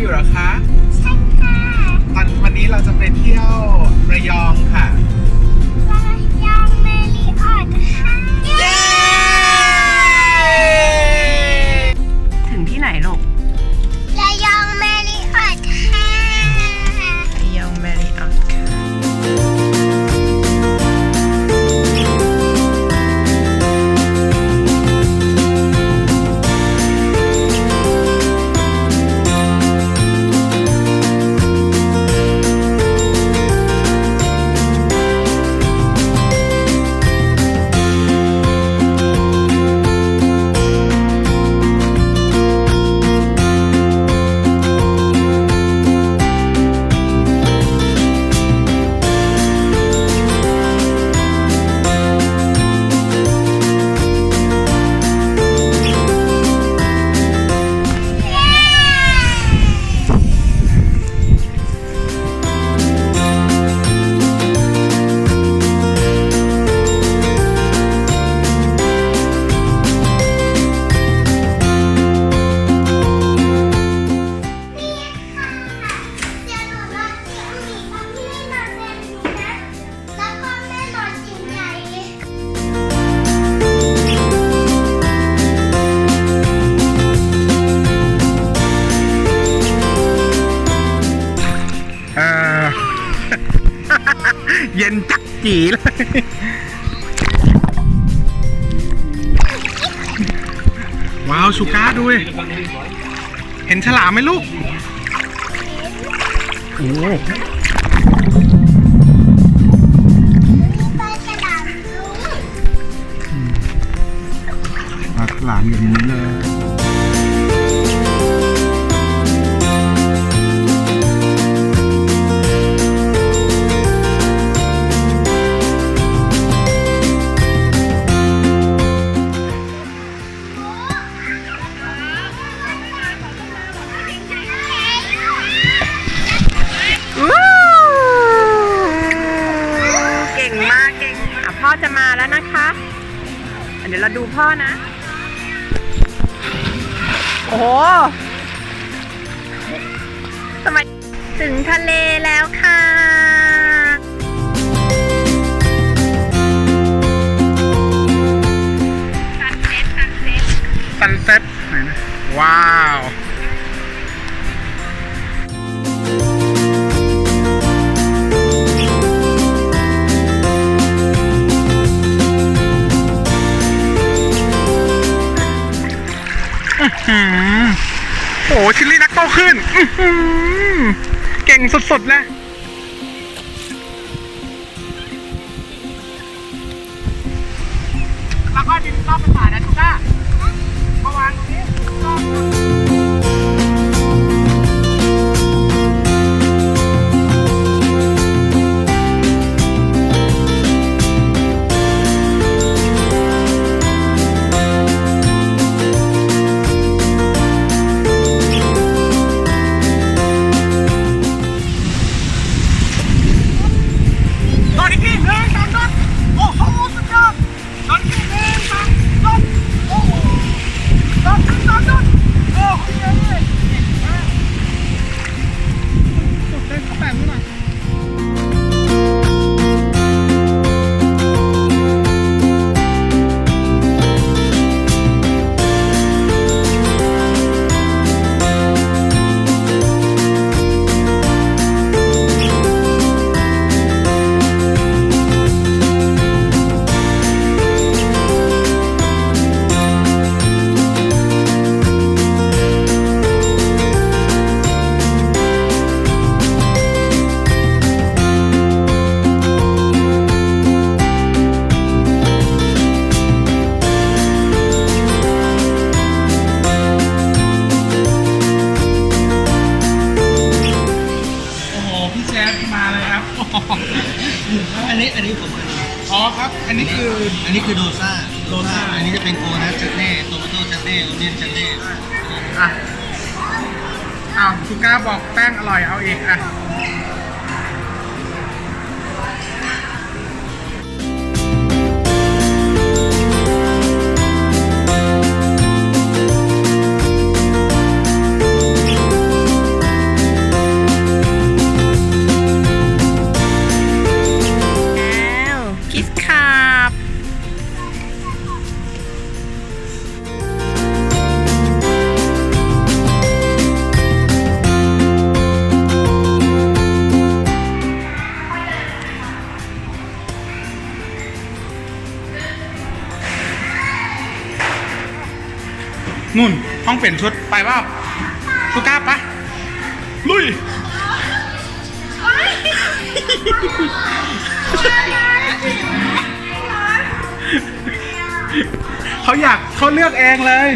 อยู่เหรอคะ ใช่ค่ะตอนวันนี้เราจะไปเที่ยวระยอง ย็นจักจีเลย ว้าวชูก้าด้วยเห็นฉลามไหมลูก โอ้มีปลาฉลามลุงปลาฉลามอยู่ในนี้เลย แล้วนะคะอะเดี๋ยวเราดูพ่อนะ โอ้โหสมัยถึงทะเลแล้วค่ะ ซันเซ็ตไหนนะว้าว ชิลลี่นักโตขึ้นเก่งสุดๆเลยแล้วก็ดินรอบเป็นฝานะทุก้า พี่แจ๊ดมาเลยครับ อันนี้อันนี้ผมอ๋อครับ อันนี้คือ อันนี้คือโดซ่าโดซ่า อันนี้จะเป็นโกนัสชัตเน่โตมาโต้ชัตเน่โอเนียนชัตเน่อะอ้าวชูก้าบอกแป้งอร่อยเอาอีกอะ นุ่นห้องเปลี่ยนชุดไปบ้าสุก้าปะลุยเขาอยากเขาเลือกเองเลย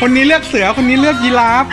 คนนี้เลือกเสือคนนี้เลือกยีราฟ